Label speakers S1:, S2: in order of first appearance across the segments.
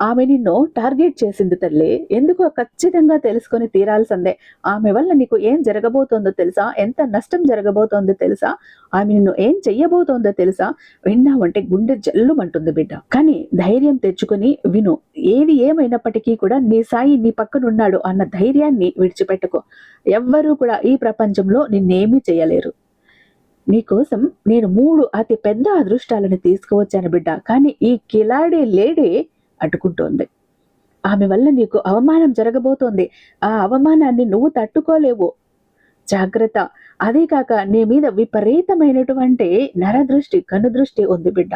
S1: ఆమె నిన్ను టార్గెట్ చేసింది తల్లి. ఎందుకో ఖచ్చితంగా తెలుసుకొని తీరాల్సిందే. ఆమె వల్ల నీకు ఏం జరగబోతోందో తెలుసా? ఎంత నష్టం జరగబోతోందో తెలుసా? ఆమె నిన్ను ఏం చెయ్యబోతోందో తెలుసా? విన్నావంటే గుండె జల్లుమంటుంది బిడ్డ. కానీ ధైర్యం తెచ్చుకుని విను ఏది ఏమైనప్పటికీ కూడా నీ సాయి నీ పక్కనున్నాడు అన్న ధైర్యాన్ని విడిచిపెట్టుకో. ఎవ్వరూ కూడా ఈ ప్రపంచంలో నిన్నేమీ చేయలేరు నీకోసం నేను మూడు అతి పెద్ద అదృష్టాలను తీసుకువచ్చాను బిడ్డ. కానీ ఈ కిలాడి లేడీ అడ్డుకుంటోంది. ఆమె వల్ల నీకు అవమానం జరగబోతోంది. ఆ అవమానాన్ని నువ్వు తట్టుకోలేవు. జాగ్రత్త. అదే కాక నీ మీద విపరీతమైనటువంటి నరదృష్టి కనుదృష్టి ఉంది బిడ్డ.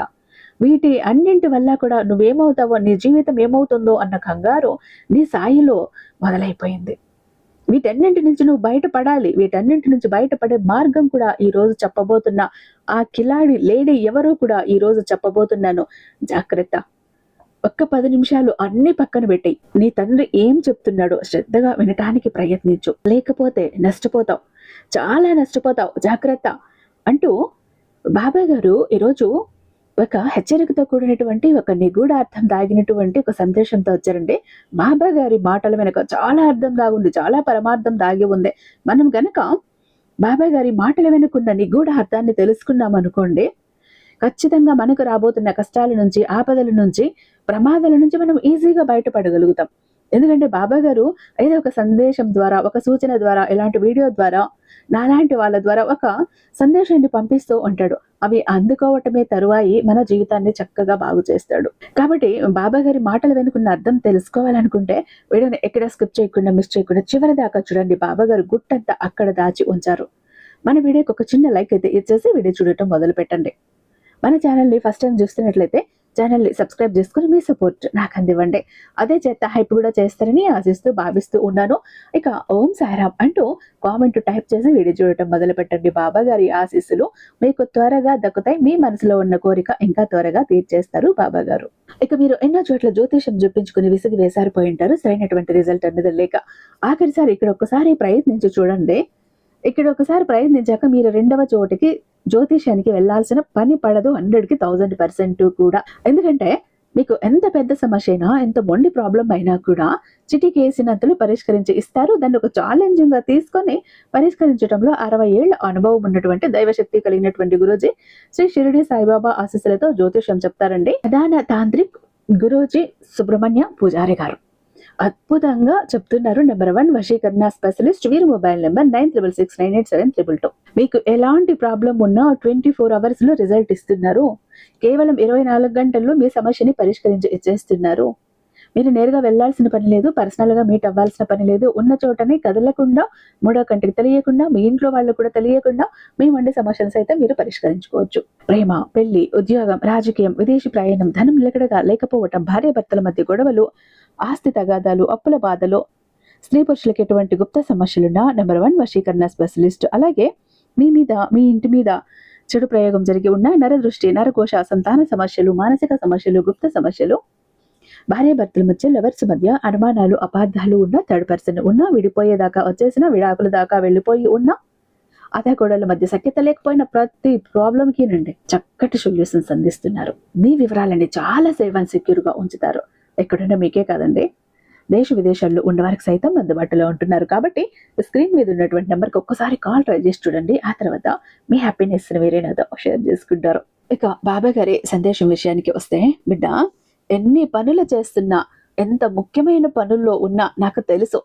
S1: వీటి అన్నింటి వల్ల కూడా నువ్వేమవుతావో నీ జీవితం ఏమవుతుందో అన్న కంగారు నీ సాయిలో మొదలైపోయింది. వీటన్నింటి నుంచి నువ్వు బయటపడాలి. వీటన్నింటి నుంచి బయటపడే మార్గం కూడా ఈరోజు చెప్పబోతున్నా ఆ కిలాడి లేడీ ఎవరో కూడా ఈ రోజు చెప్పబోతున్నాను. జాగ్రత్త. ఒక్క పది నిమిషాలు అన్ని పక్కన పెట్టాయి. నీ తండ్రి ఏం చెప్తున్నాడో శ్రద్ధగా వినటానికి ప్రయత్నించు. లేకపోతే నష్టపోతావు. చాలా నష్టపోతావు. జాగ్రత్త అంటూ బాబా గారు ఈరోజు ఒక హెచ్చరికతో కూడినటువంటి ఒక నిగూఢ అర్థం దాగినటువంటి ఒక సందేశంతో వచ్చారండి. బాబా గారి మాటల వెనుక చాలా అర్థం దాగుంది. చాలా పరమార్థం దాగి ఉంది. మనం గనక బాబా గారి మాటల వెనుకున్న నిగూఢ అర్థాన్ని తెలుసుకున్నాం అనుకోండి ఖచ్చితంగా మనకు రాబోతున్న కష్టాల నుంచి ఆపదల నుంచి ప్రమాదాల నుంచి మనం ఈజీగా బయటపడగలుగుతాం. ఎందుకంటే బాబా గారు ఏదో ఒక సందేశం ద్వారా ఒక సూచన ద్వారా ఇలాంటి వీడియో ద్వారా నాలాంటి వాళ్ళ ద్వారా ఒక సందేశాన్ని పంపిస్తూ ఉంటాడు. అవి అందుకోవటమే తరువాయి మన జీవితాన్ని చక్కగా బాగు చేస్తాడు. కాబట్టి బాబా గారి మాటలు వెనుకున్న అర్థం తెలుసుకోవాలనుకుంటే వీడియోని ఎక్కడ స్కిప్ చేయకుండా మిస్ చేయకుండా చివరి దాకా చూడండి. బాబా గారు గుట్టంతా అక్కడ దాచి ఉంచారు. మన వీడియోకి ఒక చిన్న లైక్ అయితే ఇచ్చేసి వీడియో చూడటం మొదలు పెట్టండి మన ఛానల్ని ఫస్ట్ టైం చూస్తున్నట్లయితే ఛానల్ని సబ్స్క్రైబ్ చేసుకుని మీ సపోర్ట్ నాకు అందివ్వండి. అదే చేత హైప్ కూడా చేస్తారని ఆశిస్తూ భావిస్తూ ఉన్నాను. ఇక ఓం సాయిరామ్ అంటూ కామెంట్ టైప్ చేసి వీడియో చూడటం మొదలు పెట్టండి బాబా గారి ఆశీస్సులు మీకు త్వరగా దక్కుతాయి. మీ మనసులో ఉన్న కోరిక ఇంకా త్వరగా తీర్చేస్తారు బాబా గారు. ఇక మీరు ఎన్నో చోట్ల జ్యోతిషం చూపించుకుని విసిగి వేసారిపోయి ఉంటారు. సరైనటువంటి రిజల్ట్ అనేది లేక ఆఖరిసారి ఇక్కడ ఒక్కసారి ప్రయత్నించి చూడండి. ఇక్కడ ఒకసారి ప్రయత్నించాక మీరు రెండవ చోటికి జ్యోతిష్యానికి వెళ్ళాల్సిన పని పడదు హండ్రెడ్కి థౌజండ్ పర్సెంట్ కూడా. ఎందుకంటే మీకు ఎంత పెద్ద సమస్య అయినా ఎంత మొండి ప్రాబ్లం అయినా కూడా చిటికేసినంతలో పరిష్కరించి ఇస్తారు. దాన్ని ఒక ఛాలెంజింగ్గా తీసుకొని పరిష్కరించడంలో అరవై ఏళ్ళ అనుభవం ఉన్నటువంటి దైవశక్తి కలిగినటువంటి గురూజీ శ్రీ షిరిడి సాయిబాబా ఆశీస్సులతో జ్యోతిష్యం చెప్తారండి. ప్రధాన తాంత్రిక్ గురూజీ సుబ్రహ్మణ్య పూజారి గారు. అద్భుతంగా చెప్తున్నారు. నెంబర్ వన్ వశీకరణ స్పెషలిస్ట్ వీరి mobile number nine triple six nine eight seven triple two మీకు ఎలాంటి ప్రాబ్లం ఉన్నా ట్వంటీ ఫోర్ అవర్స్లో రిజల్ట్ ఇస్తున్నారు. కేవలం ఇరవై నాలుగు గంటల్లో మీ సమస్యని పరిష్కరించి ఇచ్చేస్తున్నారు. మీరు నేరుగా వెళ్ళాల్సిన పని లేదు పర్సనల్గా మీట్ అవ్వాల్సిన పని లేదు. ఉన్న చోటనే కదలకుండా మూడో కంటికి తెలియకుండా మీ ఇంట్లో వాళ్ళు కూడా తెలియకుండా మీ వండే సమస్యలు సైతం మీరు పరిష్కరించుకోవచ్చు. ప్రేమ పెళ్ళి ఉద్యోగం రాజకీయం విదేశీ ప్రయాణం ధనం నిలకడగా లేకపోవటం భార్యాభర్తల మధ్య గొడవలు ఆస్తి తగాదాలు అప్పుల బాధలు స్త్రీ పురుషులకు ఎటువంటి గుప్త సమస్యలున్నా నెంబర్ వన్ వశీకరణ స్పెషలిస్ట్ అలాగే మీ మీద మీ ఇంటి మీద చెడు ప్రయోగం జరిగి ఉన్న నరదృష్టి నరకోశ సంతాన సమస్యలు మానసిక సమస్యలు గుప్త సమస్యలు భార్యాభర్తల మధ్య లవర్స్ మధ్య అనుమానాలు అపార్థాలు ఉన్న థర్డ్ పర్సన్ ఉన్న విడిపోయేదాకా వచ్చేసిన విడాకుల దాకా వెళ్ళిపోయి ఉన్న అతగోడల మధ్య సఖ్యత లేకపోయిన ప్రతి ప్రాబ్లంకి నుండి. చక్కటి సొల్యూషన్స్ అందిస్తున్నారు మీ వివరాలని చాలా సేఫ్ అండ్ సెక్యూర్గా ఉంచుతారు. ఎక్కడున్నా మీకే కాదండి. దేశ విదేశాల్లో ఉన్నవారికి సైతం అందుబాటులో ఉంటున్నారు. కాబట్టి స్క్రీన్ మీద ఉన్నటువంటి నెంబర్కి ఒక్కసారి కాల్ ట్రై చేసి చూడండి. ఆ తర్వాత మీ హ్యాపీనెస్ వేరే నాతో షేర్ చేసుకుంటారు. ఇక బాబా గారి సందేశం విషయానికి వస్తే బిడ్డ ఎన్ని పనులు చేస్తున్నా ఎంత ముఖ్యమైన పనుల్లో ఉన్నా నాకు తెలుసు.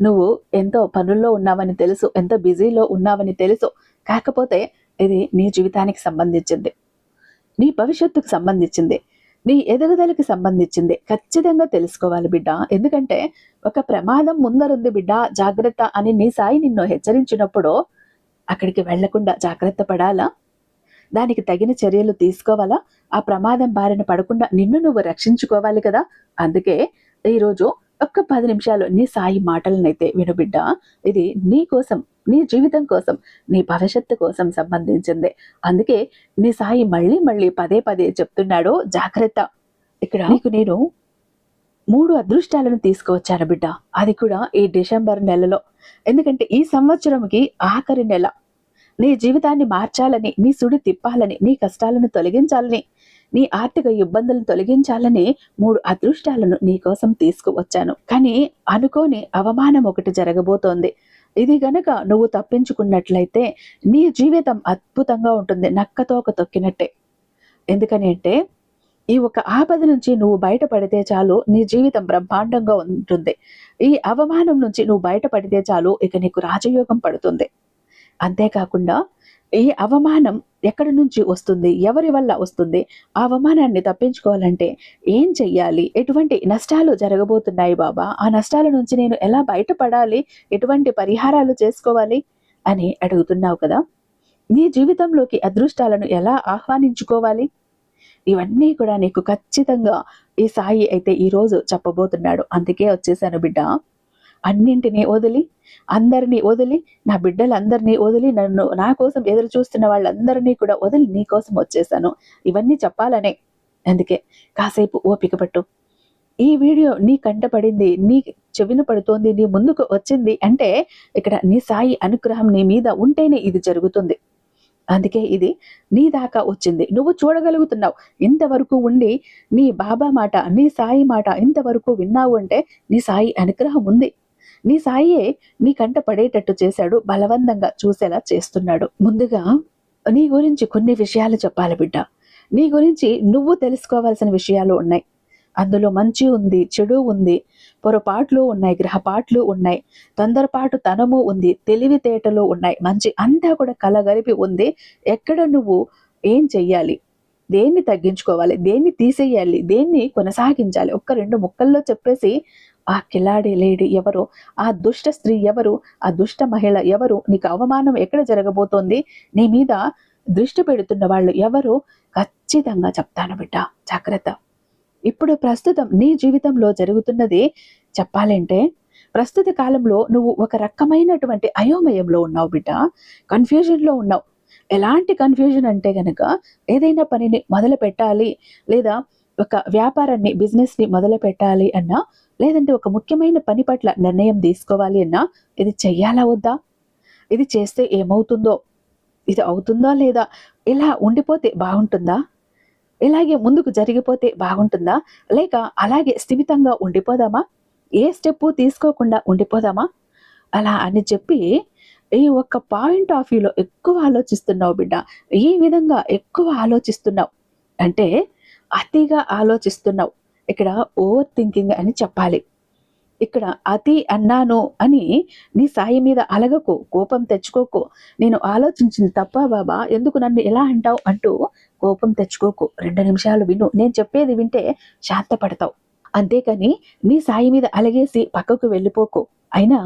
S1: నువ్వు ఎంతో పనుల్లో ఉన్నావని తెలుసు ఎంతో బిజీలో ఉన్నావని తెలుసు. కాకపోతే ఇది నీ జీవితానికి సంబంధించింది. నీ భవిష్యత్తుకు సంబంధించింది. నీ ఎదుగుదలకి సంబంధించింది. ఖచ్చితంగా తెలుసుకోవాలి బిడ్డ. ఎందుకంటే ఒక ప్రమాదం ముందరుంది బిడ్డ జాగ్రత్త అని నీ సాయి నిన్ను హెచ్చరించినప్పుడు అక్కడికి వెళ్ళకుండా జాగ్రత్త పడాలా? దానికి తగిన చర్యలు తీసుకోవాలా? ఆ ప్రమాదం బారిన పడకుండా నిన్ను నువ్వు రక్షించుకోవాలి కదా? అందుకే ఈరోజు ఒక్క పది నిమిషాలు నీ సాయి మాటలనైతే వినుబిడ్డ. ఇది నీ కోసం నీ జీవితం కోసం నీ భవిష్యత్తు కోసం సంబంధించింది. అందుకే నీ సాయి మళ్ళీ మళ్ళీ పదే పదే చెప్తున్నాడు. జాగ్రత్త. ఇక్కడ నీకు నేను మూడు అదృష్టాలను తీసుకువచ్చాను బిడ్డ. అది కూడా ఈ డిసెంబర్ నెలలో. ఎందుకంటే ఈ సంవత్సరంకి ఆఖరి నెల. నీ జీవితాన్ని మార్చాలని నీ సుడి తిప్పాలని నీ కష్టాలను తొలగించాలని నీ ఆర్థిక ఇబ్బందులను తొలగించాలని మూడు అదృష్టాలను నీకోసం తీసుకువచ్చాను. కానీ అనుకోని అవమానం ఒకటి జరగబోతోంది. ఇది గనక నువ్వు తప్పించుకున్నట్లయితే నీ జీవితం అద్భుతంగా ఉంటుంది నక్కతోక తొక్కినట్టే. ఎందుకని అంటే ఈ ఒక ఆపద నుంచి నువ్వు బయటపడితే చాలు నీ జీవితం బ్రహ్మాండంగా ఉంటుంది. ఈ అవమానం నుంచి నువ్వు బయటపడితే చాలు ఇక నీకు రాజయోగం పడుతుంది. అంతేకాకుండా ఈ అవమానం ఎక్కడి నుంచి వస్తుంది? ఎవరి వల్ల వస్తుంది? ఆ అవమానాన్ని తప్పించుకోవాలంటే ఏం చెయ్యాలి? ఎటువంటి నష్టాలు జరగబోతున్నాయి బాబా? ఆ నష్టాల నుంచి నేను ఎలా బయటపడాలి? ఎటువంటి పరిహారాలు చేసుకోవాలి? అని అడుగుతున్నావు కదా? నీ జీవితంలోకి అదృష్టాలను ఎలా ఆహ్వానించుకోవాలి? ఇవన్నీ కూడా నీకు ఖచ్చితంగా ఈ సాయి అయితే ఈరోజు చెప్పబోతున్నాడు. అందుకే వచ్చేసాను బిడ్డ. అన్నింటినీ వదిలి అందరినీ వదిలి నా బిడ్డలందరినీ వదిలి నన్ను నా కోసం ఎదురు చూస్తున్న వాళ్ళందరినీ కూడా వదిలి నీ కోసం వచ్చేసాను. ఇవన్నీ చెప్పాలనే. అందుకే కాసేపు ఓపిక పట్టు. ఈ వీడియో నీ కంట పడింది నీ చెవిన పడుతోంది నీ ముందుకు వచ్చింది అంటే ఇక్కడ నీ సాయి అనుగ్రహం నీ మీద ఉంటేనే ఇది జరుగుతుంది. అందుకే ఇది నీ దాకా వచ్చింది. నువ్వు చూడగలుగుతున్నావు. ఇంతవరకు ఉండి నీ బాబా మాట నీ సాయి మాట ఇంతవరకు విన్నావు అంటే నీ సాయి అనుగ్రహం ఉంది. నీ సాయే నీ కంట పడేటట్టు చేశాడు బలవంతంగా చూసేలా చేస్తున్నాడు. ముందుగా నీ గురించి కొన్ని విషయాలు చెప్పాలి బిడ్డ. నీ గురించి నువ్వు తెలుసుకోవాల్సిన విషయాలు ఉన్నాయి. అందులో మంచి ఉంది చెడు ఉంది పొరపాట్లు ఉన్నాయి గ్రహపాట్లు ఉన్నాయి తొందరపాటు తనము ఉంది తెలివితేటలు ఉన్నాయి మంచి అంతా కూడా కలగలిపి ఉంది. ఎక్కడ నువ్వు ఏం చెయ్యాలి? దేన్ని తగ్గించుకోవాలి? దేన్ని తీసేయాలి? దేన్ని కొనసాగించాలి? ఒక్క రెండు ముక్కల్లో చెప్పేసి ఆ కిలాడి లేడీ ఎవరు? ఆ దుష్ట స్త్రీ ఎవరు? ఆ దుష్ట మహిళ ఎవరు? నీకు అవమానం ఎక్కడ జరగబోతోంది? నీ మీద దృష్టి పెడుతున్న వాళ్ళు ఎవరు? ఖచ్చితంగా చెప్తాను బిడ్డ జాగ్రత్త. ఇప్పుడు ప్రస్తుతం నీ జీవితంలో జరుగుతున్నది చెప్పాలంటే ప్రస్తుత కాలంలో నువ్వు ఒక రకమైనటువంటి అయోమయంలో ఉన్నావు బిడ్డ కన్ఫ్యూజన్లో ఉన్నావు. ఎలాంటి కన్ఫ్యూజన్ అంటే గనక ఏదైనా పనిని మొదలు పెట్టాలి లేదా ఒక వ్యాపారాన్ని బిజినెస్ని మొదలు పెట్టాలి అన్నా లేదంటే ఒక ముఖ్యమైన పని పట్ల నిర్ణయం తీసుకోవాలి అన్నా ఇది చెయ్యాలా వద్దా? ఇది చేస్తే ఏమవుతుందో? ఇది అవుతుందా లేదా? ఇలా ఉండిపోతే బాగుంటుందా? ఇలాగే ముందుకు జరిగిపోతే బాగుంటుందా? లేక అలాగే స్థిమితంగా ఉండిపోదామా? ఏ స్టెప్ తీసుకోకుండా ఉండిపోదామా? అలా అని చెప్పి ఈ ఒక్క పాయింట్ ఆఫ్ వ్యూలో ఎక్కువ ఆలోచిస్తున్నావు బిడ్డ. ఈ విధంగా ఎక్కువ ఆలోచిస్తున్నావు. అంటే అతిగా ఆలోచిస్తున్నావు. ఇక్కడ ఓవర్ థింకింగ్ అని చెప్పాలి. ఇక్కడ అతి అన్నాను అని నీ సాయి మీద అలగకు కోపం తెచ్చుకోకు. నేను ఆలోచించింది తప్ప బాబా ఎందుకు నన్ను ఎలా అంటావు అంటూ కోపం తెచ్చుకోకు. రెండు నిమిషాలు విను. నేను చెప్పేది వింటే శాంతపడతావు. అంతేకాని నీ సాయి మీద అలగేసి పక్కకు వెళ్ళిపోకు. అయినా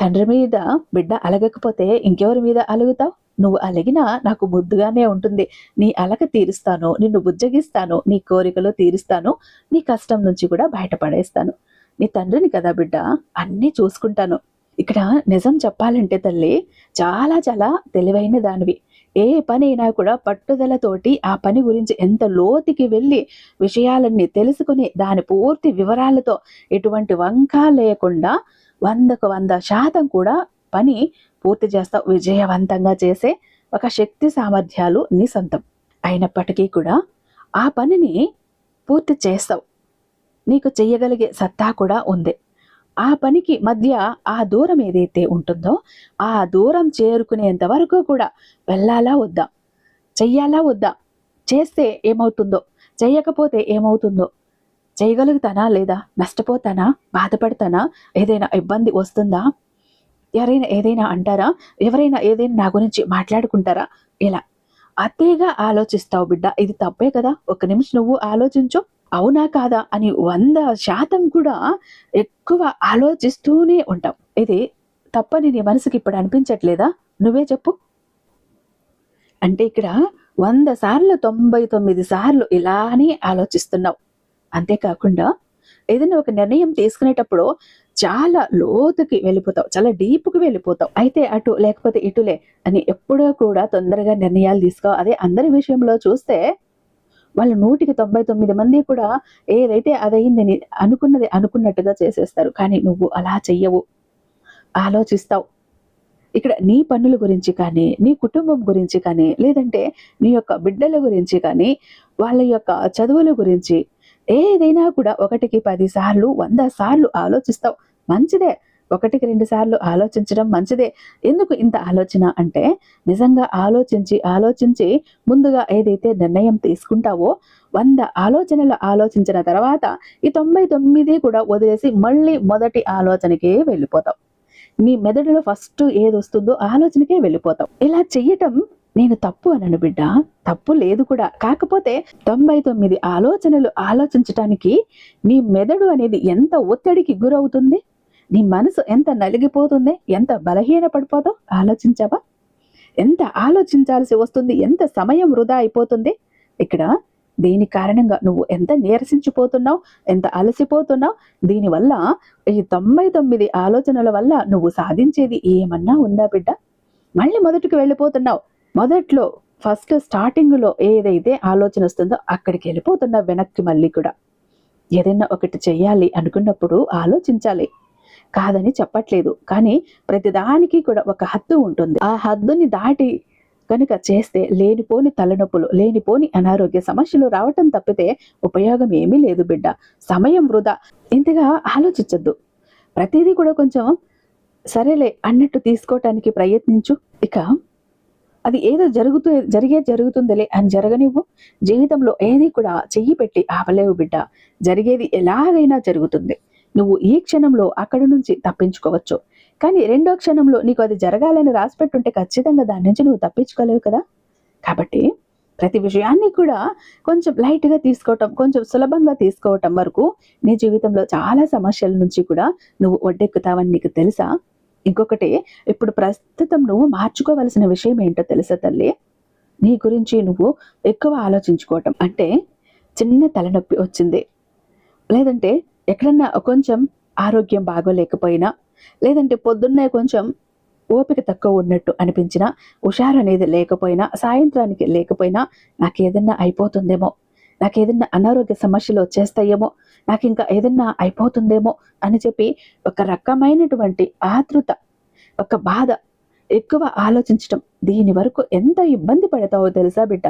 S1: తండ్రి మీద బిడ్డ అలగకపోతే ఇంకెవరి మీద అలుగుతావు? నువ్వు అలిగినా నాకు ముద్దుగానే ఉంటుంది. నీ అలక తీరుస్తాను నిన్ను బుజ్జగిస్తాను నీ కోరికలు తీరుస్తాను నీ కష్టం నుంచి కూడా బయటపడేస్తాను. నీ తండ్రిని కదా బిడ్డ అన్నీ చూసుకుంటాను. ఇక్కడ నిజం చెప్పాలంటే తల్లి చాలా చాలా తెలివైన దానివి. ఏ పని అయినా కూడా పట్టుదలతోటి ఆ పని గురించి ఎంత లోతుకి వెళ్ళి విషయాలన్నీ తెలుసుకుని దాని పూర్తి వివరాలతో ఎటువంటి వంక లేకుండా వందకు వంద శాతం కూడా పని పూర్తి చేస్తావు విజయవంతంగా చేసే ఒక శక్తి సామర్థ్యాలు నీ సొంతం. అయినప్పటికీ కూడా ఆ పనిని పూర్తి చేస్తావు. నీకు చేయగలిగే సత్తా కూడా ఉంది. ఆ పనికి మధ్య ఆ దూరం ఏదైతే ఉంటుందో ఆ దూరం చేరుకునేంత వరకు కూడా వెళ్ళాలా వద్దా? చెయ్యాలా వద్దా? చేస్తే ఏమవుతుందో చేయకపోతే ఏమవుతుందో? చేయగలుగుతానా లేదా? నష్టపోతానా? బాధపడతానా? ఏదైనా ఇబ్బంది వస్తుందా? ఎవరైనా ఏదైనా అంటారా? ఎవరైనా ఏదైనా నా గురించి మాట్లాడుకుంటారా? ఇలా. అతేగా ఆలోచిస్తావు బిడ్డ. ఇది తప్పే కదా. ఒక నిమిషం నువ్వు ఆలోచించు. అవునా కాదా? అని వంద శాతం కూడా ఎక్కువ ఆలోచిస్తూనే ఉంటాం. ఇది తప్పని నీ మనసుకి ఇప్పుడు అనిపించట్లేదా? నువ్వే చెప్పు. అంటే ఇక్కడ వంద సార్లు తొంభై తొమ్మిది సార్లు ఇలానే ఆలోచిస్తున్నావు. అంతేకాకుండా ఏదైనా ఒక నిర్ణయం తీసుకునేటప్పుడు చాలా లోతుకి వెళ్ళిపోతావు చాలా డీప్కి వెళ్ళిపోతావు. అయితే అటు లేకపోతే ఇటులే అని ఎప్పుడూ కూడా తొందరగా నిర్ణయాలు తీసుకో. అదే అందరి విషయంలో చూస్తే వాళ్ళు నూటికి తొంభై తొమ్మిది మంది కూడా ఏదైతే అదయిందని అనుకున్నది అనుకున్నట్టుగా చేసేస్తారు. కానీ నువ్వు అలా చెయ్యవు. ఆలోచిస్తావు. ఇక్కడ నీ పనుల గురించి కానీ నీ కుటుంబం గురించి కానీ లేదంటే నీ యొక్క బిడ్డల గురించి కానీ వాళ్ళ యొక్క చదువుల గురించి ఏదైనా కూడా ఒకటికి పది సార్లు వంద సార్లు ఆలోచిస్తావు. మంచిదే. ఒకటికి రెండు సార్లు ఆలోచించడం మంచిదే. ఎందుకు ఇంత ఆలోచన అంటే నిజంగా ఆలోచించి ఆలోచించి ముందుగా ఏదైతే నిర్ణయం తీసుకుంటావో వంద ఆలోచనలు ఆలోచించిన తర్వాత ఈ తొంభై తొమ్మిది కూడా వదిలేసి మళ్ళీ మొదటి ఆలోచనకే వెళ్ళిపోతావు. నీ మెదడులో ఫస్ట్ ఏది వస్తుందో ఆలోచనకే వెళ్ళిపోతావు. ఇలా చెయ్యటం నేను తప్పు అనను బిడ్డ. తప్పు లేదు కూడా. కాకపోతే తొంభై తొమ్మిది ఆలోచనలు ఆలోచించటానికి నీ మెదడు అనేది ఎంత ఒత్తిడికి గురవుతుంది? నీ మనసు ఎంత నలిగిపోతుంది? ఎంత బలహీన పడిపోతావు ఆలోచించావా? ఎంత ఆలోచించాల్సి వస్తుంది? ఎంత సమయం వృధా అయిపోతుంది? ఇక్కడ దీని కారణంగా నువ్వు ఎంత నీరసించిపోతున్నావు? ఎంత అలసిపోతున్నావు? దీనివల్ల ఈ తొంభై తొమ్మిది ఆలోచనల వల్ల నువ్వు సాధించేది ఏమన్నా ఉందా బిడ్డ? మళ్ళీ మొదటికి వెళ్ళిపోతున్నావు. మొదట్లో ఫస్ట్ స్టార్టింగ్లో ఏదైతే ఆలోచన వస్తుందో అక్కడికి వెళ్ళిపోతున్న వెనక్కి మళ్ళీ కూడా. ఏదైనా ఒకటి చేయాలి అనుకున్నప్పుడు ఆలోచించాలి. కాదని చెప్పట్లేదు. కానీ ప్రతిదానికి కూడా ఒక హద్దు ఉంటుంది. ఆ హద్దుని దాటి కనుక చేస్తే లేనిపోని తలనొప్పులు లేనిపోని అనారోగ్య సమస్యలు రావటం తప్పితే ఉపయోగం ఏమీ లేదు బిడ్డ. సమయం వృధా. ఇంతగా ఆలోచించద్దు. ప్రతిదీ కూడా కొంచెం సరేలే అన్నట్టు తీసుకోవటానికి ప్రయత్నించు. ఇక అది ఏదో జరుగుతూ జరిగే జరుగుతుందిలే అని జరగనివ్వు. జీవితంలో ఏది కూడా చెయ్యి పెట్టి ఆపలేవు బిడ్డ. జరిగేది ఎలాగైనా జరుగుతుంది. నువ్వు ఈ క్షణంలో అక్కడి నుంచి తప్పించుకోవచ్చు. కానీ రెండో క్షణంలో నీకు అది జరగాలని రాసిపెట్టుంటే ఖచ్చితంగా దాని నుంచి నువ్వు తప్పించుకోలేవు కదా. కాబట్టి ప్రతి విషయాన్ని కూడా కొంచెం లైట్గా తీసుకోవటం కొంచెం సులభంగా తీసుకోవటం వరకు నీ జీవితంలో చాలా సమస్యల నుంచి కూడా నువ్వు ఒడ్డెక్కుతావని నీకు తెలుసా? ఇంకొకటి ఇప్పుడు ప్రస్తుతం నువ్వు మార్చుకోవలసిన విషయం ఏంటో తెలుసా తల్లి? నీ గురించి నువ్వు ఎక్కువ ఆలోచించుకోవటం. అంటే చిన్న తలనొప్పి వచ్చింది. లేదంటే ఎక్కడన్నా కొంచెం ఆరోగ్యం బాగోలేకపోయినా లేదంటే పొద్దున్నే కొంచెం ఓపిక తక్కువ ఉన్నట్టు అనిపించినా హుషారు అనేది లేకపోయినా సాయంత్రానికి లేకపోయినా నాకు ఏదన్నా అయిపోతుందేమో. నాకు ఏదైనా అనారోగ్య సమస్యలు వచ్చేస్తాయేమో నాకు ఇంకా ఏదన్నా అయిపోతుందేమో అని చెప్పి ఒక రకమైనటువంటి ఆతృత ఒక బాధ ఎక్కువ ఆలోచించటం. దీని వరకు ఎంత ఇబ్బంది పడతావో తెలుసా బిడ్డ?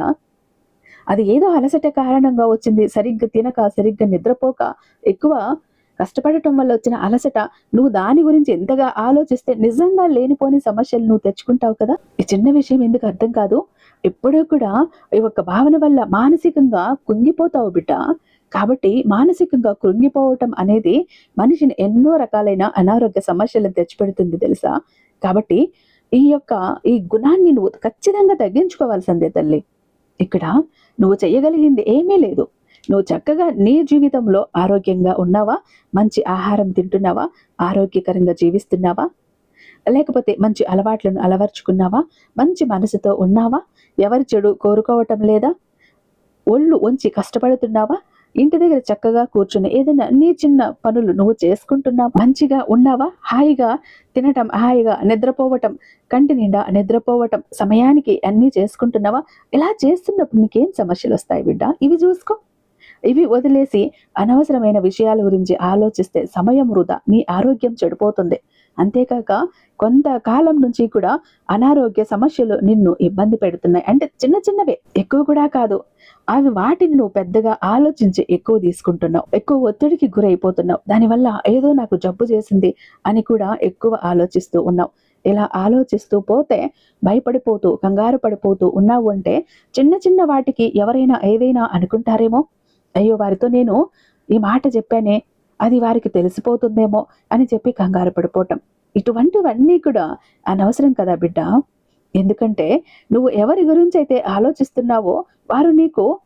S1: అది ఏదో అలసట కారణంగా వచ్చింది. సరిగ్గా తినక సరిగ్గా నిద్రపోక ఎక్కువ కష్టపడటం వల్ల వచ్చిన అలసట. నువ్వు దాని గురించి ఎంతగా ఆలోచిస్తే నిజంగా లేనిపోని సమస్యలు నువ్వు తెచ్చుకుంటావు కదా? ఈ చిన్న విషయం ఎందుకు అర్థం కాదు? ఎప్పుడూ కూడా ఈ యొక్క భావన వల్ల మానసికంగా కుంగిపోతావు బిడ్డ. కాబట్టి మానసికంగా కృంగిపోవటం అనేది మనిషిని ఎన్నో రకాలైన అనారోగ్య సమస్యలను తెచ్చిపెడుతుంది తెలుసా? కాబట్టి ఈ యొక్క ఈ గుణాన్ని నువ్వు ఖచ్చితంగా తగ్గించుకోవాల్సిందే తల్లి. ఇక్కడ నువ్వు చేయగలిగింది ఏమీ లేదు. నువ్వు చక్కగా నీ జీవితంలో ఆరోగ్యంగా ఉన్నావా? మంచి ఆహారం తింటున్నావా? ఆరోగ్యకరంగా జీవిస్తున్నావా? లేకపోతే మంచి అలవాట్లను అలవర్చుకున్నావా? మంచి మనసుతో ఉన్నావా? ఎవరి చెడు కోరుకోవటం లేదా? ఒళ్ళు ఉంచి కష్టపడుతున్నావా? ఇంటి దగ్గర చక్కగా కూర్చుని ఏదైనా నీ చిన్న పనులు నువ్వు చేసుకుంటున్నావా? మంచిగా ఉన్నావా? హాయిగా తినటం హాయిగా నిద్రపోవటం కంటి నిండా నిద్రపోవటం సమయానికి అన్నీ చేసుకుంటున్నావా? ఇలా చేస్తున్నప్పుడు నీకేం సమస్యలు వస్తాయి బిడ్డ? ఇవి చూసుకో. ఇవి వదిలేసి అనవసరమైన విషయాల గురించి ఆలోచిస్తే సమయం వృధా. నీ ఆరోగ్యం చెడిపోతుంది. అంతేకాక కొంతకాలం నుంచి కూడా అనారోగ్య సమస్యలు నిన్ను ఇబ్బంది పెడుతున్నాయి. అంటే చిన్న చిన్నవే ఎక్కువ కూడా కాదు. అవి వాటిని నువ్వు పెద్దగా ఆలోచించి ఎక్కువ తీసుకుంటున్నావు. ఎక్కువ ఒత్తిడికి గురైపోతున్నావు. దానివల్ల ఏదో నాకు జబ్బు చేసింది అని కూడా ఎక్కువ ఆలోచిస్తూ ఉన్నావు. ఇలా ఆలోచిస్తూ పోతే భయపడిపోతూ కంగారు పడిపోతూ ఉన్నావు అంటే చిన్న చిన్న వాటికి ఎవరైనా ఏదైనా అనుకుంటారేమో? అయ్యో వారితో నేను ఈ మాట చెప్పానే అది వారికి తెలిసిపోతుందేమో అని చెప్పి కంగారు పడిపోవటం. ఇటువంటివన్నీ కూడా అనవసరం కదా బిడ్డ. ఎందుకంటే నువ్వు ఎవరి గురించి అయితే ఆలోచిస్తున్నావో వారు నీకు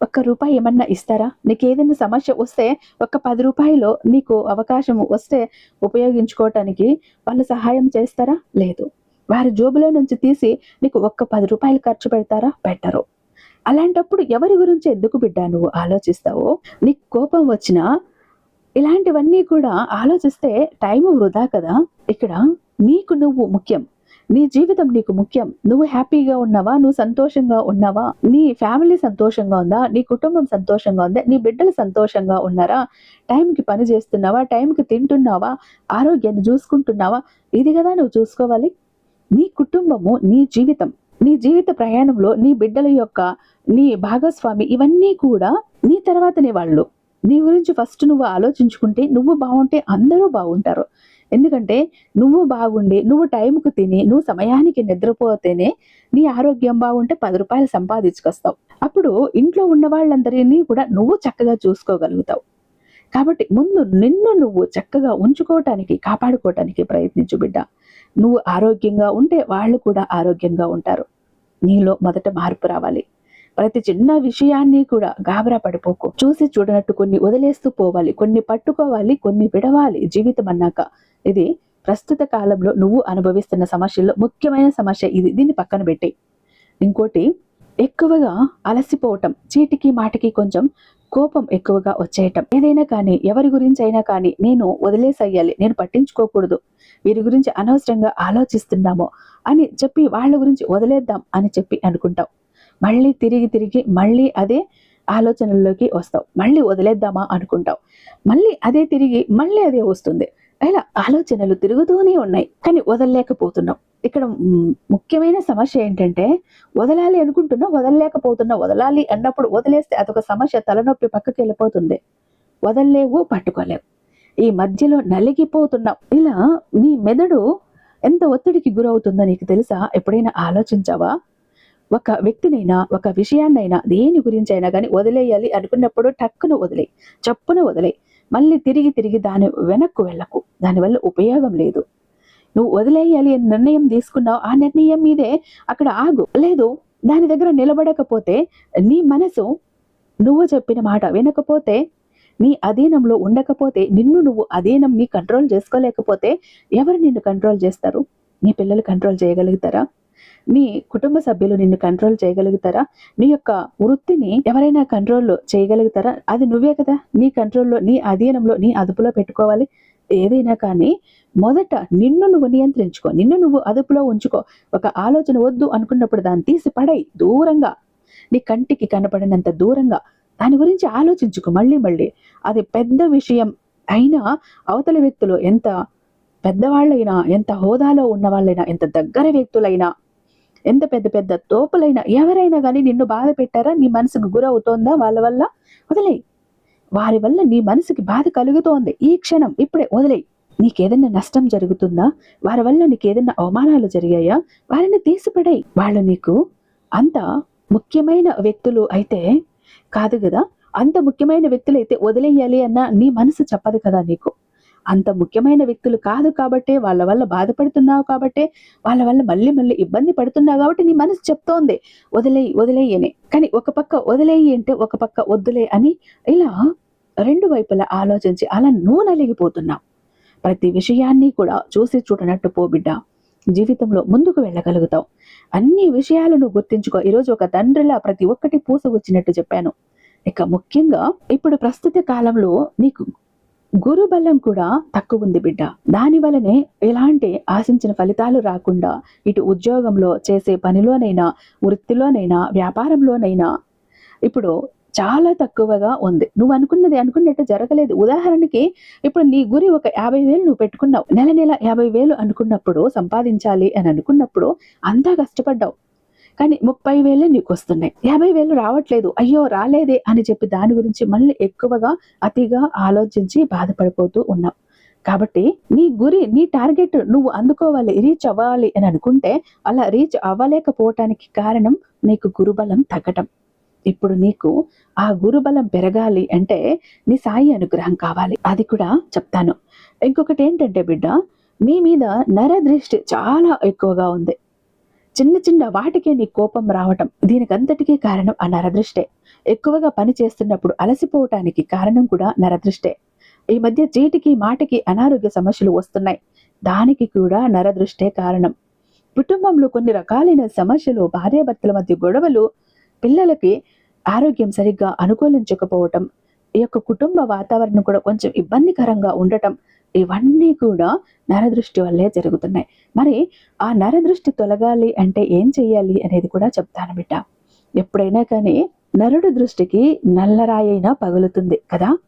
S1: ఒక్క రూపాయి ఏమన్నా ఇస్తారా? నీకు ఏదైనా సమస్య వస్తే ఒక్క పది రూపాయలు నీకు అవకాశం వస్తే ఉపయోగించుకోవటానికి వాళ్ళు సహాయం చేస్తారా? లేదు. వారి జోబులో నుంచి తీసి నీకు ఒక్క పది రూపాయలు ఖర్చు పెడతారా? పెట్టరు. అలాంటప్పుడు ఎవరి గురించి ఎందుకు బిడ్డా నువ్వు ఆలోచిస్తావో? నీకు కోపం వచ్చినా ఇలాంటివన్నీ కూడా ఆలోచిస్తే టైం వృధా కదా. ఇక్కడ నీకు నువ్వు ముఖ్యం. నీ జీవితం నీకు ముఖ్యం. నువ్వు హ్యాపీగా ఉన్నావా? నువ్వు సంతోషంగా ఉన్నావా? నీ ఫ్యామిలీ సంతోషంగా ఉందా? నీ కుటుంబం సంతోషంగా ఉందా? నీ బిడ్డలు సంతోషంగా ఉన్నారా? టైంకి పని చేస్తున్నావా? టైంకి తింటున్నావా? ఆరోగ్యాన్ని చూసుకుంటున్నావా? ఇది కదా నువ్వు చూసుకోవాలి. నీ కుటుంబము నీ జీవితం నీ జీవిత ప్రయాణంలో నీ బిడ్డల యొక్క నీ భాగస్వామి ఇవన్నీ కూడా నీ తర్వాతనే వాళ్ళు. నీ గురించి ఫస్ట్ నువ్వు ఆలోచించుకుంటే నువ్వు బాగుంటే అందరూ బాగుంటారు. ఎందుకంటే నువ్వు బాగుండి నువ్వు టైంకు తిని నువ్వు సమయానికి నిద్రపోతేనే నీ ఆరోగ్యం బాగుంటే పది రూపాయలు సంపాదించుకొస్తావు. అప్పుడు ఇంట్లో ఉన్న వాళ్ళందరినీ కూడా నువ్వు చక్కగా చూసుకోగలుగుతావు. కాబట్టి ముందు నిన్ను నువ్వు చక్కగా ఉంచుకోవటానికి కాపాడుకోవటానికి ప్రయత్నించు బిడ్డ. నువ్వు ఆరోగ్యంగా ఉంటే వాళ్ళు కూడా ఆరోగ్యంగా ఉంటారు. నీలో మొదట మార్పు రావాలి. ప్రతి చిన్న విషయాన్ని కూడా గాబరా పడిపోకు. చూసి చూడనట్టు కొన్ని వదిలేస్తూ పోవాలి కొన్ని పట్టుకోవాలి కొన్ని విడవాలి జీవితం అన్నాక. ఇది ప్రస్తుత కాలంలో నువ్వు అనుభవిస్తున్న సమస్యల్లో ముఖ్యమైన సమస్య ఇది. దీన్ని పక్కన పెట్టి ఇంకోటి ఎక్కువగా అలసిపోవటం చీటికి మాటికి కొంచెం కోపం ఎక్కువగా వచ్చేయటం. ఏదైనా కానీ ఎవరి గురించి అయినా కానీ నేను వదిలేసేయాలి నేను పట్టించుకోకూడదు. వీరి గురించి అనవసరంగా ఆలోచిస్తున్నామో అని చెప్పి వాళ్ళ గురించి వదిలేద్దాం అని చెప్పి అనుకుంటాం మళ్ళీ తిరిగి తిరిగి మళ్ళీ అదే ఆలోచనల్లోకి వస్తావు. మళ్ళీ వదిలేద్దామా అనుకుంటావు. మళ్ళీ అదే తిరిగి మళ్ళీ అదే వస్తుంది. ఇలా ఆలోచనలు తిరుగుతూనే ఉన్నాయి. కానీ వదలలేకపోతున్నాం ఇక్కడ ముఖ్యమైన సమస్య ఏంటంటే వదలాలి అనుకుంటున్నా వదలలేకపోతున్నా వదలాలి అన్నప్పుడు వదిలేస్తే అదొక సమస్య తలనొప్పి పక్కకి వెళ్ళిపోతుంది. వదలలేవు పట్టుకోలేవు. ఈ మధ్యలో నలిగిపోతున్నాం ఇలా నీ మెదడు ఎంత ఒత్తిడికి గురవుతుందో నీకు తెలుసా? ఎప్పుడైనా ఆలోచించావా? ఒక వ్యక్తినైనా ఒక విషయాన్నైనా దేని గురించి అయినా కానీ వదిలేయాలి అనుకున్నప్పుడు టక్కున వదిలే చప్పున వదిలే మళ్ళీ తిరిగి తిరిగి దాని వెనక్కు వెళ్ళకు. దానివల్ల ఉపయోగం లేదు. నువ్వు వదిలేయాలి అని నిర్ణయం తీసుకున్నావు ఆ నిర్ణయం మీదే అక్కడ ఆగు. లేదు దాని దగ్గర నిలబడకపోతే నీ మనసు నువ్వు చెప్పిన మాట వినకపోతే నీ అధీనంలో ఉండకపోతే నిన్ను నువ్వు అధీనం నీ కంట్రోల్ చేసుకోలేకపోతే ఎవరు నిన్ను కంట్రోల్ చేస్తారు? నీ పిల్లలు కంట్రోల్ చేయగలుగుతారా? నీ కుటుంబ సభ్యులు నిన్ను కంట్రోల్ చేయగలుగుతారా? నీ యొక్క వృత్తిని ఎవరైనా కంట్రోల్లో చేయగలుగుతారా? అది నువ్వే కదా. నీ కంట్రోల్లో నీ అధీనంలో నీ అదుపులో పెట్టుకోవాలి. ఏదైనా కానీ మొదట నిన్ను నువ్వు నియంత్రించుకో. నిన్ను నువ్వు అదుపులో ఉంచుకో. ఒక ఆలోచన వద్దు అనుకున్నప్పుడు దాన్ని తీసి పడై దూరంగా. నీ కంటికి కనపడినంత దూరంగా. దాని గురించి ఆలోచించుకో మళ్ళీ మళ్ళీ. అది పెద్ద విషయం అయినా అవతల వ్యక్తులు ఎంత పెద్దవాళ్ళైనా ఎంత హోదాలో ఉన్న వాళ్ళైనా ఎంత దగ్గర వ్యక్తులైనా ఎంత పెద్ద పెద్ద తోపులైనా ఎవరైనా కానీ నిన్ను బాధ పెట్టారా? నీ మనసుకు గురవుతోందా వాళ్ళ వల్ల? వదిలే వారి వల్ల నీ మనసుకి బాధ కలుగుతోంది. ఈ క్షణం ఇప్పుడే వదిలే నీకేదైనా నష్టం జరుగుతుందా? వారి వల్ల నీకేదైనా అవమానాలు జరిగాయా? వారిని తీసిపడే వాళ్ళు నీకు అంత ముఖ్యమైన వ్యక్తులు అయితే కాదు కదా? అంత ముఖ్యమైన వ్యక్తులు అయితే వదిలేయాలి అన్న నీ మనసు చెప్పదు కదా నీకు? అంత ముఖ్యమైన వ్యక్తులు కాదు కాబట్టే వాళ్ళ వల్ల బాధపడుతున్నావు కాబట్టే వాళ్ళ వల్ల మళ్ళీ మళ్ళీ ఇబ్బంది పడుతున్నావు కాబట్టి నీ మనసు చెప్తోంది వదిలేయి వదిలేయని కానీ ఒక పక్క వదిలేయి అంటే ఒక పక్క వద్దులే అని ఇలా రెండు వైపులా ఆలోచించి అలా నువ్వు నలిగిపోతున్నావు ప్రతి విషయాన్ని కూడా చూసి చూడనట్టు పోబిడ్డ జీవితంలో ముందుకు వెళ్ళగలుగుతావు. అన్ని విషయాలను గుర్తించుకో. ఈరోజు ఒక తండ్రిలా ప్రతి ఒక్కటి పూసగుచ్చినట్టు చెప్పాను. ఇక ముఖ్యంగా ఇప్పుడు ప్రస్తుత కాలంలో నీకు గురు బలం కూడా తక్కువ ఉంది బిడ్డ. దాని వలనే ఎలాంటి ఆశించిన ఫలితాలు రాకుండా ఇటు ఉద్యోగంలో చేసే పనిలోనైనా వృత్తిలోనైనా వ్యాపారంలోనైనా ఇప్పుడు చాలా తక్కువగా ఉంది. నువ్వు అనుకున్నది అనుకున్నట్టు జరగలేదు. ఉదాహరణకి ఇప్పుడు నీ గురి ఒక యాభై వేలు నువ్వు పెట్టుకున్నావు. నెల నెల యాభై వేలు అనుకున్నప్పుడు సంపాదించాలి అని అనుకున్నప్పుడు అంతా కష్టపడ్డావు. కానీ ముప్పై వేలే నీకు వస్తున్నాయి. యాభై వేలు రావట్లేదు. అయ్యో రాలేదే అని చెప్పి దాని గురించి మళ్ళీ ఎక్కువగా అతిగా ఆలోచించి బాధపడిపోతూ ఉన్నావు. కాబట్టి నీ గురి నీ టార్గెట్ నువ్వు అందుకోవాలి రీచ్ అవ్వాలి అని అనుకుంటే అలా రీచ్ అవ్వలేకపోవటానికి కారణం నీకు గురుబలం తగ్గటం. ఇప్పుడు నీకు ఆ గురుబలం పెరగాలి అంటే నీ సాయి అనుగ్రహం కావాలి. అది కూడా చెప్తాను. ఇంకొకటి ఏంటంటే బిడ్డ మీ మీద నరదృష్టి చాలా ఎక్కువగా ఉంది. చిన్న చిన్న వాటికే నీ కోపం రావటం దీనికంతటికీ కారణం ఆ నరదృష్టే. ఎక్కువగా పని చేస్తున్నప్పుడు అలసిపోవటానికి కారణం కూడా నరదృష్టే. ఈ మధ్య చీటికి మాటికి అనారోగ్య సమస్యలు వస్తున్నాయి. దానికి కూడా నరదృష్టే కారణం. కుటుంబంలో కొన్ని రకాలైన సమస్యలు భార్యాభర్తల మధ్య గొడవలు పిల్లలకి ఆరోగ్యం సరిగ్గా అనుకూలించకపోవటం ఈ యొక్క కుటుంబ వాతావరణం కూడా కొంచెం ఇబ్బందికరంగా ఉండటం ఇవన్నీ కూడా నరదృష్టి వల్లే జరుగుతున్నాయి. మరి ఆ నరదృష్టి తొలగాలి అంటే ఏం చెయ్యాలి అనేది కూడా చెప్తాను బిడ్డ. ఎప్పుడైనా కానీ నరుడు దృష్టికి నల్లరాయైనా అయినా పగులుతుంది కదా?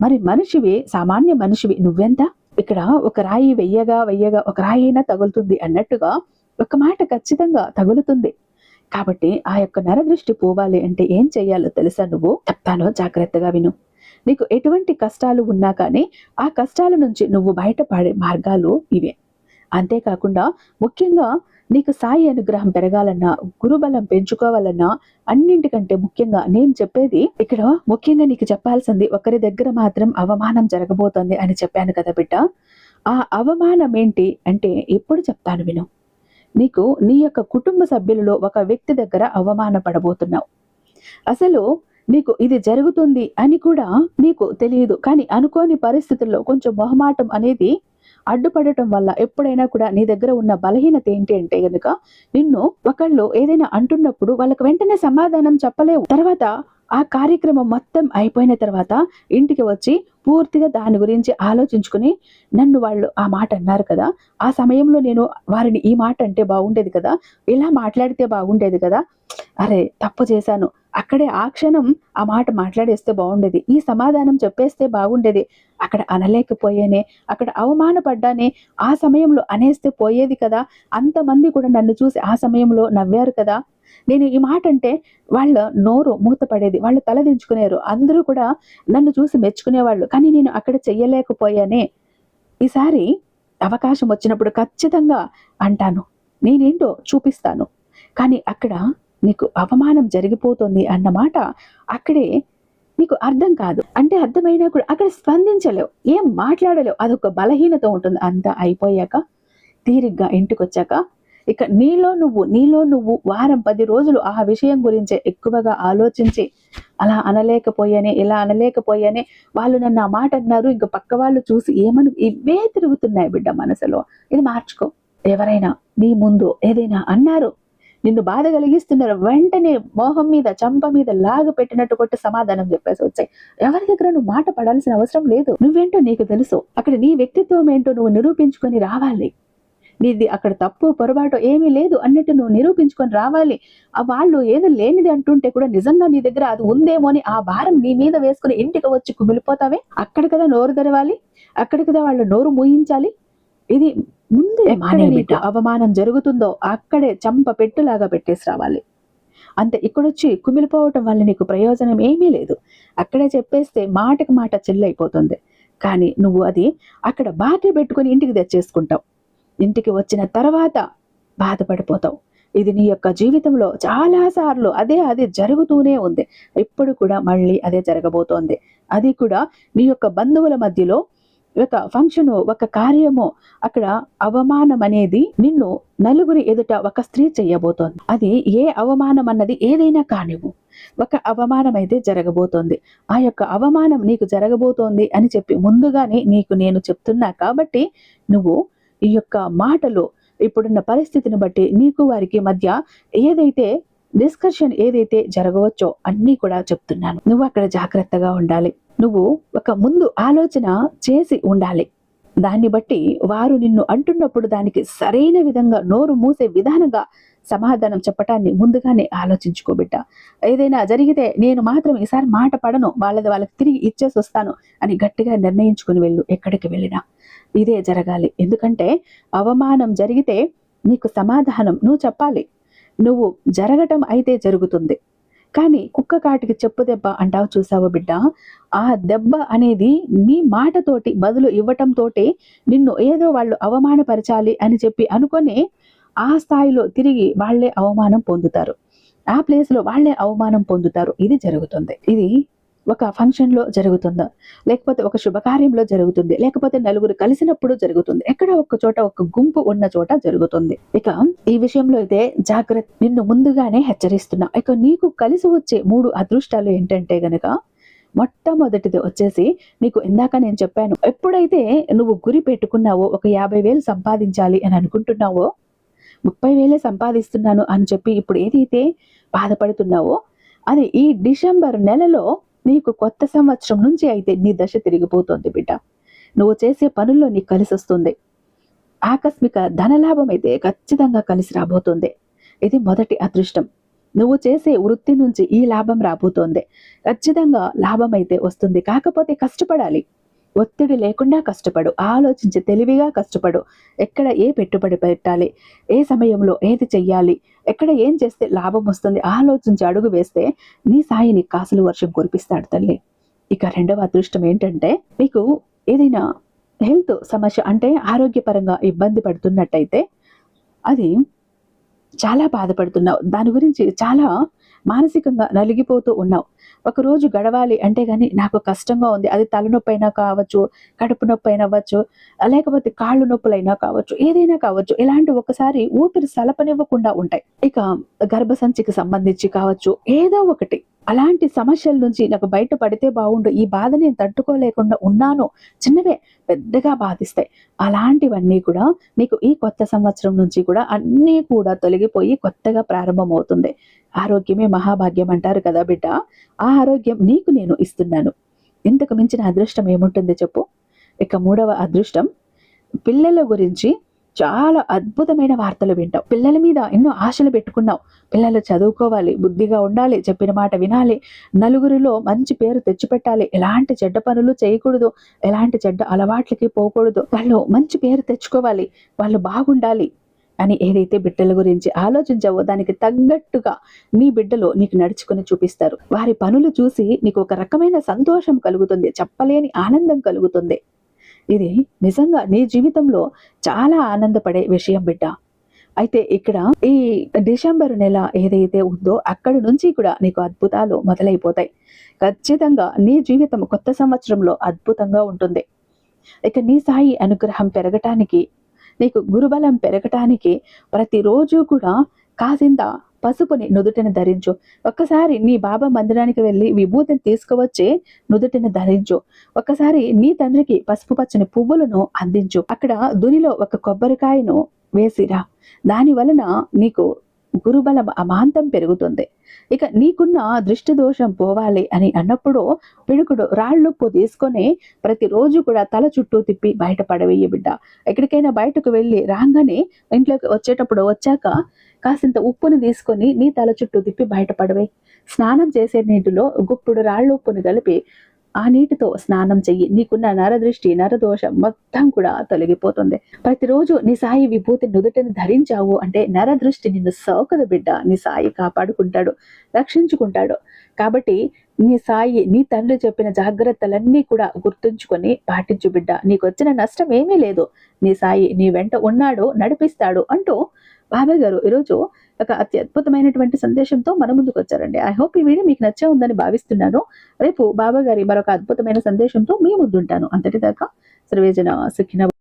S1: మరి మనిషివి సామాన్య మనిషివి నువ్వెంత? ఇక్కడ ఒక రాయి వెయ్యగా వెయ్యగా ఒక రాయి అయినా తగులుతుంది అన్నట్టుగా ఒక మాట ఖచ్చితంగా తగులుతుంది. కాబట్టి ఆ యొక్క నరదృష్టి పోవాలి అంటే ఏం చెయ్యాలో తెలుసా నువ్వు? చెప్తాను జాగ్రత్తగా విను. నీకు ఎటువంటి కష్టాలు ఉన్నా కానీ ఆ కష్టాల నుంచి నువ్వు బయటపడే మార్గాలు ఇవే. అంతేకాకుండా ముఖ్యంగా నీకు సాయి అనుగ్రహం పెరగాలన్నా గురుబలం పెంచుకోవాలన్నా అన్నింటికంటే ముఖ్యంగా నేను చెప్పేది ఇక్కడ ముఖ్యంగా నీకు చెప్పాల్సింది ఒకరి దగ్గర మాత్రం అవమానం జరగబోతోంది అని చెప్పాను కదా బిడ్డ. ఆ అవమానం ఏంటి అంటే ఎప్పుడు చెప్తాను విను. నీకు నీ యొక్క కుటుంబ సభ్యులలో ఒక వ్యక్తి దగ్గర అవమానపడబోతున్నావు. అసలు నీకు ఇది జరుగుతుంది అని కూడా నీకు తెలియదు. కానీ అనుకోని పరిస్థితుల్లో కొంచెం మొహమాటం అనేది అడ్డుపడటం వల్ల ఎప్పుడైనా కూడా నీ దగ్గర ఉన్న బలహీనత ఏంటి అంటే కనుక నిన్ను ఒకళ్ళు ఏదైనా అంటున్నప్పుడు వాళ్ళకి వెంటనే సమాధానం చెప్పలేవు. తర్వాత ఆ కార్యక్రమం మొత్తం అయిపోయిన తర్వాత ఇంటికి వచ్చి పూర్తిగా దాని గురించి ఆలోచించుకుని నన్ను వాళ్ళు ఆ మాట అన్నారు కదా ఆ సమయంలో నేను వారిని ఈ మాట అంటే బాగుండేది కదా ఇలా మాట్లాడితే బాగుండేది కదా అరే తప్పు చేశాను. అక్కడే ఆ క్షణం ఆ మాట మాట్లాడేస్తే బాగుండేది. ఈ సమాధానం చెప్పేస్తే బాగుండేది. అక్కడ అనలేకపోయేనే అక్కడ అవమానపడ్డానే ఆ సమయంలో అనేస్తే పోయేది కదా. అంతమంది కూడా నన్ను చూసి ఆ సమయంలో నవ్వారు కదా. నేను ఈ మాట అంటే వాళ్ళ నోరు మూతపడేది వాళ్ళు తలదించుకునేరు అందరూ కూడా నన్ను చూసి మెచ్చుకునేవాళ్ళు. కానీ నేను అక్కడ చెయ్యలేకపోయానే. ఈసారి అవకాశం వచ్చినప్పుడు ఖచ్చితంగా అంటాను. నేనేంటో చూపిస్తాను. కానీ అక్కడ నీకు అవమానం జరిగిపోతుంది అన్నమాట అక్కడే నీకు అర్థం కాదు. అంటే అర్థమైనా కూడా అక్కడ స్పందించలేవు. ఏం మాట్లాడలేవు. అదొక బలహీనత ఉంటుంది. అంతా అయిపోయాక తీరిగ్గా ఇంటికి వచ్చాక ఇక నీలో నువ్వు నీలో నువ్వు వారం పది రోజులు ఆ విషయం గురించే ఎక్కువగా ఆలోచించి అలా అనలేకపోయానే ఇలా అనలేకపోయానే వాళ్ళు నన్ను ఆ మాట అన్నారు. ఇంక పక్క వాళ్ళు చూసి ఏమని ఇవే తిరుగుతున్నాయి బిడ్డ మనసులో. ఇది మార్చుకో. ఎవరైనా నీ ముందు ఏదైనా అన్నారు నిన్ను బాధ కలిగిస్తున్నారు వెంటనే మోహం మీద చంప మీద లాగ పెట్టినట్టు కొట్టి సమాధానం చెప్పేసి వచ్చాయి. ఎవరి దగ్గర నువ్వు మాట పడాల్సిన అవసరం లేదు. నువ్వేంటో నీకు తెలుసు. అక్కడ నీ వ్యక్తిత్వం ఏంటో నువ్వు నిరూపించుకొని రావాలి. నీది అక్కడ తప్పు పొరపాటు ఏమీ లేదు అన్నట్టు నువ్వు నిరూపించుకొని రావాలి. ఆ వాళ్ళు ఏదో లేనిది అంటుంటే కూడా నిజంగా నీ దగ్గర అది ఉందేమో అని ఆ భారం నీ మీద వేసుకుని ఇంటికి వచ్చి కుమిలిపోతావే? అక్కడ కదా నోరు తెరవాలి. అక్కడ కదా వాళ్ళు నోరు మూయించాలి. ఇది ముందే మానే బిడ్డ? అవమానం జరుగుతుందో అక్కడే చంప పెట్టులాగా పెట్టేసి రావాలి. అంతే ఇక్కడొచ్చి కుమిలిపోవటం వల్ల నీకు ప్రయోజనం ఏమీ లేదు. అక్కడే చెప్పేస్తే మాటకి మాట చెల్లైపోతుంది. కానీ నువ్వు అది అక్కడ బాధ్య పెట్టుకుని ఇంటికి తెచ్చేసుకుంటావు. ఇంటికి వచ్చిన తర్వాత బాధపడిపోతావు. ఇది నీ యొక్క జీవితంలో చాలా సార్లు అదే అదే జరుగుతూనే ఉంది. ఇప్పుడు కూడా మళ్ళీ అదే జరగబోతోంది. అది కూడా నీ యొక్క బంధువుల మధ్యలో ఒక ఫంక్షన్ ఒక కార్యము అక్కడ అవమానం అనేది నిన్ను నలుగురి ఎదుట ఒక స్త్రీ చెయ్యబోతోంది అది ఏ అవమానం అన్నది ఏదైనా కానివ్వు. ఒక అవమానం అయితే జరగబోతోంది. ఆ యొక్క అవమానం నీకు జరగబోతోంది అని చెప్పి ముందుగానే నీకు నేను చెప్తున్నా కాబట్టి నువ్వు ఈ యొక్క మాటలు ఇప్పుడున్న పరిస్థితిని బట్టి నీకు వారికి మధ్య ఏదైతే డిస్కషన్ ఏదైతే జరగవచ్చో అన్నీ కూడా చెప్తున్నాను. నువ్వు అక్కడ జాగ్రత్తగా ఉండాలి. నువ్వు ఒక ముందు ఆలోచన చేసి ఉండాలి. దాన్ని బట్టి వారు నిన్ను అంటున్నప్పుడు దానికి సరైన విధంగా నోరు మూసే విధానంగా సమాధానం చెప్పటాన్ని ముందుగానే ఆలోచించుకో బిడ్డ. ఏదైనా జరిగితే నేను మాత్రం ఈసారి మాట పడను వాళ్ళది వాళ్ళకి తిరిగి ఇచ్చేసి వస్తాను అని గట్టిగా నిర్ణయించుకుని వెళ్ళు ఎక్కడికి వెళ్ళినా. ఇదే జరగాలి. ఎందుకంటే అవమానం జరిగితే నీకు సమాధానం నువ్వు చెప్పాలి. నువ్వు జరగటం అయితే జరుగుతుంది. కానీ కుక్క కాటికి చెప్పు దెబ్బ అంటావు చూసావు బిడ్డ? ఆ దెబ్బ అనేది నీ మాటతోటి బదులు ఇవ్వటంతోటి నిన్ను ఏదో వాళ్ళు అవమానపరచాలి అని చెప్పి అనుకొని ఆ స్థాయిలో తిరిగి వాళ్ళే అవమానం పొందుతారు. ఆ ప్లేస్లో వాళ్ళే అవమానం పొందుతారు. ఇది జరుగుతుంది. ఇది ఒక ఫంక్షన్లో జరుగుతుందో జరుగుతుందా. లేకపోతే ఒక శుభకార్యంలో జరుగుతుంది. లేకపోతే నలుగురు కలిసినప్పుడు జరుగుతుంది. ఎక్కడ ఒక చోట ఒక గుంపు ఉన్న చోట జరుగుతుంది. ఇక ఈ విషయంలో అయితే జాగ్రత్త నిన్ను ముందుగానే హెచ్చరిస్తున్నా. ఇక నీకు కలిసి వచ్చే మూడు అదృష్టాలు ఏంటంటే గనక మొట్టమొదటిది వచ్చేసి నీకు ఇందాక నేను చెప్పాను ఎప్పుడైతే నువ్వు గురి పెట్టుకున్నావో ఒక యాభై వేలు సంపాదించాలి అని అనుకుంటున్నావో ముప్పై వేలే సంపాదిస్తున్నాను అని చెప్పి ఇప్పుడు ఏదైతే బాధపడుతున్నావో అది ఈ డిసెంబర్ నెలలో నీకు కొత్త సంవత్సరం నుంచి అయితే నీ దశ తిరిగిపోతుంది బిడ్డ. నువ్వు చేసే పనుల్లో నీకు కలిసి వస్తుంది. ఆకస్మిక ధనలాభం అయితే ఖచ్చితంగా కలిసి రాబోతుంది. ఇది మొదటి అదృష్టం. నువ్వు చేసే వృత్తి నుంచి ఈ లాభం రాబోతోంది. ఖచ్చితంగా లాభం అయితే వస్తుంది. కాకపోతే కష్టపడాలి. ఒత్తిడి లేకుండా కష్టపడు. ఆలోచించి తెలివిగా కష్టపడు. ఎక్కడ ఏ పెట్టుబడి పెట్టాలి? ఏ సమయంలో ఏది చెయ్యాలి? ఎక్కడ ఏం చేస్తే లాభం వస్తుంది? ఆలోచించి అడుగు వేస్తే నీ సాయిని కాసులు వర్షం కురిపిస్తాడు తల్లి. ఇక రెండవ అదృష్టం ఏంటంటే మీకు ఏదైనా హెల్త్ సమస్య అంటే ఆరోగ్యపరంగా ఇబ్బంది పడుతున్నట్టయితే అది చాలా బాధపడుతున్నావు. దాని గురించి చాలా మానసికంగా నలిగిపోతూ ఉన్నావు. ఒక రోజు గడవాలి అంటే గాని నాకు కష్టంగా ఉంది. అది తలనొప్పి అయినా కావచ్చు కడుపు నొప్పి అయినా అవ్వచ్చు లేకపోతే కాళ్ళు నొప్పులైనా కావచ్చు ఏదైనా కావచ్చు ఇలాంటి ఒకసారి ఊపిరి సలపనివ్వకుండా ఉంటాయి. ఇక గర్భసంచికి సంబంధించి కావచ్చు ఏదో ఒకటి. అలాంటి సమస్యల నుంచి నాకు బయట పడితే బాగుండు. ఈ బాధ నేను తట్టుకోలేకుండా ఉన్నాను. చిన్నవే పెద్దగా బాధిస్తాయి. అలాంటివన్నీ కూడా నీకు ఈ కొత్త సంవత్సరం నుంచి కూడా అన్నీ కూడా తొలగిపోయి కొత్తగా ప్రారంభమవుతుంది. ఆరోగ్యమే మహాభాగ్యం అంటారు కదా బిడ్డ. ఆ ఆరోగ్యం నీకు నేను ఇస్తున్నాను. ఇంతకు మించిన అదృష్టం ఏముంటుంది చెప్పు. ఇక మూడవ అదృష్టం పిల్లల గురించి చాలా అద్భుతమైన వార్తలు వింటావు. పిల్లల మీద ఎన్నో ఆశలు పెట్టుకున్నావు. పిల్లలు చదువుకోవాలి బుద్ధిగా ఉండాలి చెప్పిన మాట వినాలి నలుగురిలో మంచి పేరు తెచ్చిపెట్టాలి. ఎలాంటి చెడ్డ పనులు చేయకూడదు ఎలాంటి చెడ్డ అలవాట్లకి పోకూడదు. వాళ్ళు మంచి పేరు తెచ్చుకోవాలి వాళ్ళు బాగుండాలి అని ఏదైతే బిడ్డల గురించి ఆలోచించావో దానికి తగ్గట్టుగా నీ బిడ్డలు నీకు నడుచుకుని చూపిస్తారు. వారి పనులు చూసి నీకు ఒక రకమైన సంతోషం కలుగుతుంది చెప్పలేని ఆనందం కలుగుతుంది. ఇది నిజంగా నీ జీవితంలో చాలా ఆనందపడే విషయం బిడ్డ. అయితే ఇక్కడ ఈ డిసెంబర్ నెల ఏదైతే ఉందో అక్కడి నుంచి కూడా నీకు అద్భుతాలు మొదలైపోతాయి. ఖచ్చితంగా నీ జీవితం కొత్త సంవత్సరంలో అద్భుతంగా ఉంటుంది. ఇక నీ సాయి అనుగ్రహం పెరగటానికి నీకు గురుబలం పెరగటానికి ప్రతిరోజు కూడా కాసింత పసుపుని నుదుటిని ధరించు. ఒక్కసారి నీ బాబా మందిరానికి వెళ్ళి విభూతిని తీసుకువచ్చి నుదుటిని ధరించు. ఒక్కసారి నీ తండ్రికి పసుపు పచ్చని పువ్వులను అందించు. అక్కడ దునిలో ఒక కొబ్బరికాయను వేసిరా. దాని వలన నీకు గురుబలం అమాంతం పెరుగుతుంది. ఇక నీకున్న దృష్టి దోషం పోవాలి అని అన్నప్పుడు పిడుకుడు రాళ్ళుప్పు తీసుకొని ప్రతిరోజు కూడా తల చుట్టూ తిప్పి బయట పడవేయ బిడ్డ. ఎక్కడికైనా బయటకు వెళ్ళి రాగానే ఇంట్లోకి వచ్చేటప్పుడు వచ్చాక కాసింత ఉప్పుని తీసుకొని నీ తల చుట్టూ తిప్పి బయట పడవే స్నానం చేసే నీటిలో గుప్పుడు రాళ్ళు ఉప్పుని కలిపి ఆ నీటితో స్నానం చెయ్యి. నీకున్న నరదృష్టి నరదోషం మొత్తం కూడా తొలగిపోతుంది. ప్రతిరోజు నీ సాయి విభూతి నుదుటిని ధరించావు అంటే నరదృష్టి నిన్ను సోకదు బిడ్డ. నీ సాయి కాపాడుకుంటాడు రక్షించుకుంటాడు. కాబట్టి నీ సాయి నీ తండ్రి చెప్పిన జాగ్రత్తలన్నీ కూడా గుర్తుంచుకొని పాటించు బిడ్డ. నీకు వచ్చిన నష్టం ఏమీ లేదు. నీ సాయి నీ వెంట ఉన్నాడు నడిపిస్తాడు అంటూ బాబాయ్ గారు ఈరోజు ఒక అతి అద్భుతమైనటువంటి సందేశంతో మన ముందుకు వచ్చారండి. ఐ హోప్ ఈ వీడియో మీకు నచ్చే ఉందని భావిస్తున్నాను. రేపు బాబా గారి మరొక అద్భుతమైన సందేశంతో మీ ముందుంటాను. అంతటిదాకా సర్వేజన సుఖిన